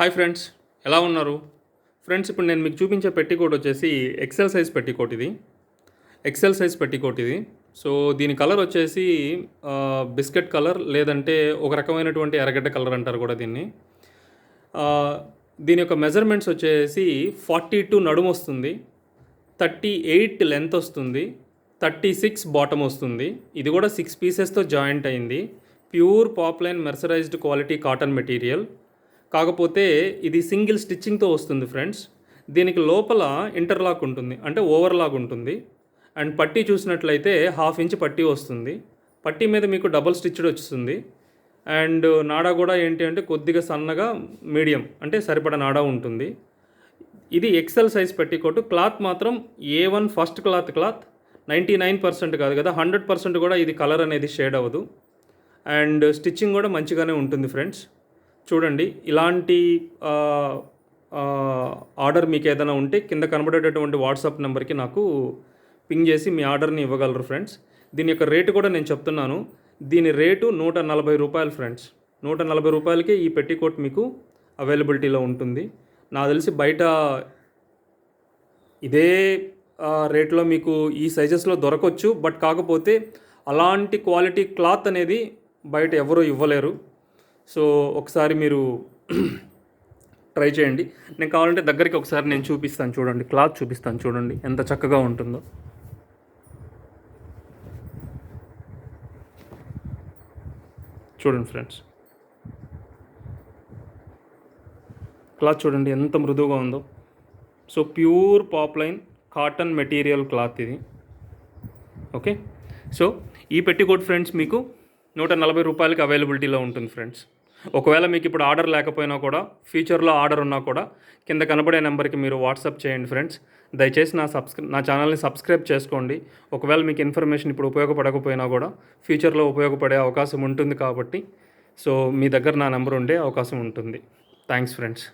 Hi friends ఎలా ఉన్నారు? Friends ఇప్పుడు నేను మీకు చూపించే పెట్టికోట్ వచ్చేసి ఎక్సెల్ సైజ్ పెట్టికోట్ ఇది. ఎక్సెల్ సైజ్ పెట్టికోట్ ఇది. సో దీని కలర్ వచ్చేసి బిస్కెట్ కలర్ లేదంటే ఒక రకమైనటువంటి ఎర్రగడ్డ కలర్ అంటారు కూడా దీన్ని. దీని యొక్క మెజర్మెంట్స్ వచ్చేసి ఫార్టీ టూ నడుము వస్తుంది థర్టీ ఎయిట్ లెంత్ వస్తుంది థర్టీ సిక్స్ బాటమ్ వస్తుంది. ఇది కూడా సిక్స్ పీసెస్తో జాయింట్ అయింది. Pure poplin mercerised quality cotton material కాకపోతే ఇది సింగిల్ స్టిచ్చింగ్తో వస్తుంది ఫ్రెండ్స్. దీనికి లోపల ఇంటర్లాక్ ఉంటుంది అంటే ఓవర్లాక్ ఉంటుంది. అండ్ పట్టీ చూసినట్లయితే హాఫ్ ఇంచ్ పట్టీ వస్తుంది. పట్టీ మీద మీకు డబుల్ స్టిచ్డ్ వస్తుంది అండ్ నాడా కూడా ఏంటి అంటే కొద్దిగా సన్నగా మీడియం అంటే సరిపడ నాడా ఉంటుంది. ఇది ఎక్సెల్ సైజ్ పెట్టికోటు క్లాత్ మాత్రం A one first cloth cloth ninety nine percent కాదు కదా హండ్రెడ్ పర్సెంట్ కూడా ఇది కలర్ అనేది షేడ్ అవ్వదు. అండ్ స్టిచ్చింగ్ కూడా మంచిగానే ఉంటుంది ఫ్రెండ్స్. చూడండి ఇలాంటి ఆర్డర్ మీకు ఏదైనా ఉంటే కింద కనబడేటటువంటి వాట్సాప్ నెంబర్కి నాకు పింగ్ చేసి మీ ఆర్డర్ని ఇవ్వగలరు ఫ్రెండ్స్. దీని యొక్క రేటు కూడా నేను చెప్తున్నాను. దీని రేటు నూట నలభై రూపాయలు ఫ్రెండ్స్. నూట నలభై రూపాయలకే ఈ పెట్టికోట్ మీకు అవైలబిలిటీలో ఉంటుంది. నాకు తెలిసి బయట ఇదే రేట్లో మీకు ఈ సైజెస్లో దొరకవచ్చు బట్ కాకపోతే అలాంటి క్వాలిటీ క్లాత్ అనేది బయట ఎవరూ ఇవ్వలేరు. సో ఒకసారి మీరు ట్రై చేయండి. నేను కావాలంటే దగ్గరికి ఒకసారి నేను చూపిస్తాను చూడండి. క్లాత్ చూపిస్తాను చూడండి. ఎంత చక్కగా ఉంటుందో. చూడండి ఫ్రెండ్స్. క్లాత్ చూడండి ఎంత మృదువుగా ఉందో. So pure poplin cotton material cloth ఇది. ఓకే? సో ఈ పెట్టికోట్ ఫ్రెండ్స్ మీకు నూట నలభై రూపాయలకి అవైలబిలిటీలో ఉంటుంది ఫ్రెండ్స్ ఒకవేళ మీకు ఇప్పుడు ఆర్డర్ లేకపోయినా కూడా ఫ్యూచర్లో ఆర్డర్ ఉన్నా కూడా కింద కనబడే నెంబర్కి మీరు వాట్సాప్ చేయండి ఫ్రెండ్స్ దయచేసి నా సబ్స్క్రై నా ఛానల్ని సబ్స్క్రైబ్ చేసుకోండి. ఒకవేళ మీకు ఇన్ఫర్మేషన్ ఇప్పుడు ఉపయోగపడకపోయినా కూడా ఫ్యూచర్లో ఉపయోగపడే అవకాశం ఉంటుంది కాబట్టి సో మీ దగ్గర నా నెంబర్ ఉండే అవకాశం ఉంటుంది. Thanks friends